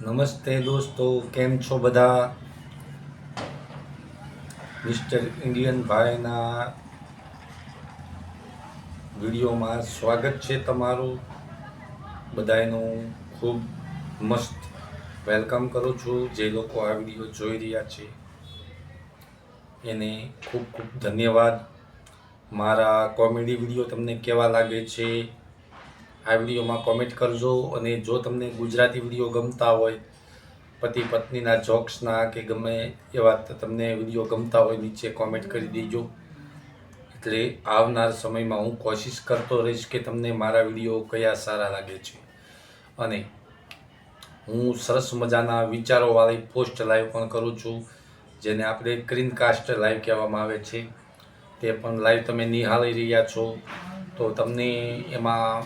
નમસ્તે દોસ્તો, કેમ છો બધા? મિસ્ટર ઇન્ડિયન ભાઈના વિડીયોમાં સ્વાગત છે તમારું. બધાનું ખૂબ મસ્ત વેલકમ કરું છું. જે લોકો આ વીડિયો જોઈ રહ્યા છે, એને ખૂબ ખૂબ ધન્યવાદ. મારા કોમેડી વીડિયો તમને કેવા લાગે છે? આ વિડીયોમાં કોમેન્ટ કરજો અને જો તમને ગુજરાતી વીડિયો ગમતા હોય, પતિ પત્નીના જોક્સના કે ગમે એવા તમને વીડિયો ગમતા હોય, નીચે કોમેન્ટ કરી દેજો. એટલે આવનાર સમયમાં હું કોશિશ કરતો રહીશ કે તમને મારા વીડિયો કયા સારા લાગે છે. અને હું સરસ મજાના વિચારોવાળી પોસ્ટ લાઈવ પણ કરું છું, જેને આપણે ક્રીનકાસ્ટ લાઈવ કહેવામાં આવે છે. તે પણ લાઈવ તમે નિહાળી રહ્યા છો. તો તમને એમાં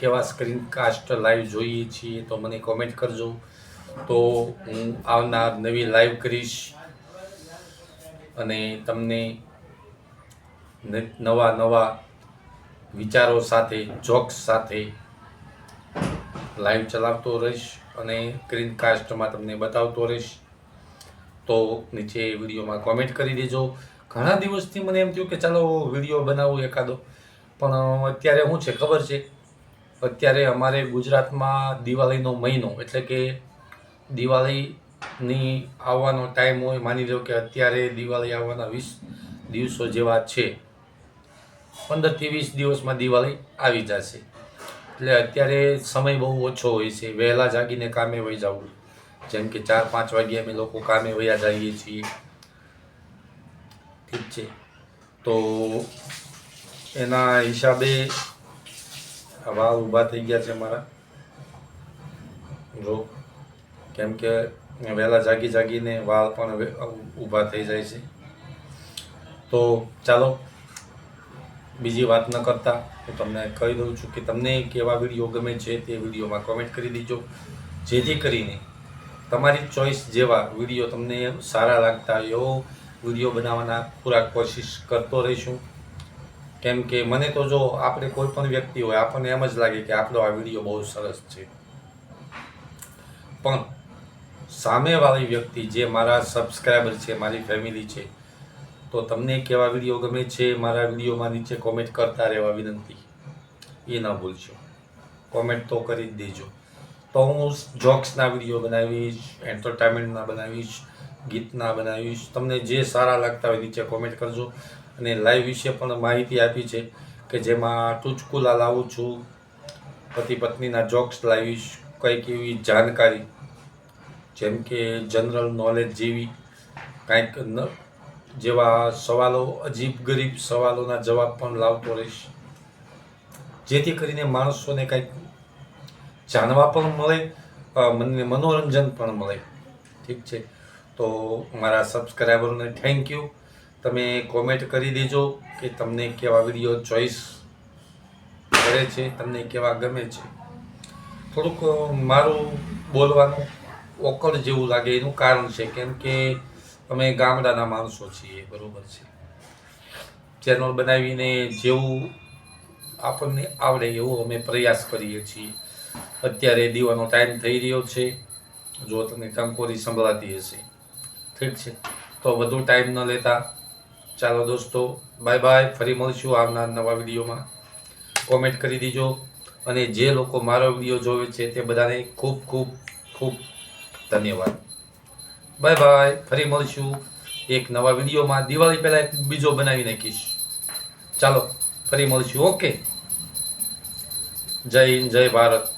કેવા સ્ક્રીનકાસ્ટ લાઈવ જોઈએ છીએ તો મને કોમેન્ટ કરજો. તો હું આવનાર નવી લાઈવ કરીશ અને તમને નવા નવા વિચારો સાથે જોક્સ સાથે લાઈવ ચલાવતો રહીશ અને સ્ક્રીનકાસ્ટમાં તમને બતાવતો રહીશ. તો નીચે વિડીયોમાં કોમેન્ટ કરી દેજો. ઘણા દિવસથી મને એમ થયું કે ચાલો વીડિયો બનાવું એકાદો. પણ અત્યારે શું છે ખબર છે? અત્યારે અમારે ગુજરાતમાં દિવાળીનો મહિનો એટલે કે દિવાળીની આવવાનો ટાઈમ હોય, માની લો કે અત્યારે દિવાળી આવવાના વીસ દિવસો જેવા છે. પંદરથી વીસ દિવસમાં દિવાળી આવી જશે. એટલે અત્યારે સમય બહુ ઓછો હોય છે. વહેલા જાગીને કામે વહી જવું. જેમ કે ચાર, પાંચ વાગ્યે અમે લોકો કામે વયા જઈએ છીએ. ઠીક છે. તો એના હિસાબે આ વાળ ઊભા થઈ ગયા છે મારા. જો, કેમ કે વહેલા જાગી જાગીને વાળ પણ ઊભા થઈ જાય છે. તો ચાલો, બીજી વાત ન કરતા હું તમને કહી દઉં છું કે તમને કેવા વીડિયો ગમે છે તે વિડીયોમાં કોમેન્ટ કરી દેજો. જેથી કરીને તમારી ચોઈસ જેવા વીડિયો તમને સારા લાગતા એવો વીડિયો બનાવવાના પૂરા કોશિશ કરતો રહીશું. કેમ કે મને તો જો આપણે કોઈ પણ વ્યક્તિ હોય, આપણને એમ જ લાગે કે આપણો આ વીડિયો બહુ સરસ છે. પણ સામેવાળી વ્યક્તિ જે મારા સબસ્ક્રાઈબર છે, મારી ફેમિલી છે, તો તમને કેવા વીડિયો ગમે છે, મારા વિડીયોમાં નીચે કોમેન્ટ કરતા રહેવા વિનંતી. એ ન ભૂલશો. કોમેન્ટ તો કરી જ દેજો. તો હું જોક્સના વીડિયો બનાવીશ એન્ટરટેનમેન્ટના બનાવીશ, ગીતના બનાવીશ. તમને જે સારા લાગતા હોય નીચે કોમેન્ટ કરજો. અને લાઈવ વિશે પણ માહિતી આપી છે કે જેમાં ટૂચકુલા લાવું છું, પતિ પત્નીના જોક્સ લાવીશ કંઈક એવી જાણકારી, જેમ કે જનરલ નોલેજ જેવી, કાંઈક જેવા સવાલો, અજીબ ગરીબ સવાલોના જવાબ પણ લાવતો રહીશ. જેથી કરીને માણસોને કંઈક જાણવા પણ મળે મનને મને મનોરંજન પણ મળે. ઠીક છે. તો મારા સબસ્ક્રાઈબરોને થેન્ક યુ તમે કોમેન્ટ કરી દેજો કે તમને કેવા વીડિયો ચોઈસ કરે છે, તમને કેવા ગમે છે. થોડુંક મારું બોલવાનું ઓકળ જેવું લાગે, એનું કારણ છે કેમ કે અમે ગામડાના માણસો છીએ, બરાબર છે. ચેનલ બનાવીને જેવું આપણને આવડે એવો અમે પ્રયાસ કરીએ છીએ. અત્યારે દીવાનો ટાઈમ થઈ રહ્યો છે. જો તમને કંકોરી સંભળાતી હશે. ઠીક છે. તો વધુ ટાઈમ ન લેતા. ચાલો દોસ્તો બાય બાય ફરી મળીશું આવનાર નવા વિડીયોમાં. કોમેન્ટ કરી દીજો. અને જે લોકો મારો વીડિયો જોવે છે તે બધાને ખૂબ ખૂબ ખૂબ ધન્યવાદ. બાય બાય ફરી મળીશું એક નવા વિડીયોમાં. દિવાળી પહેલાં એક બીજો બનાવી નાખીશ. ચાલો, ફરી મળીશું. ઓકે જય હિન્દ, જય ભારત.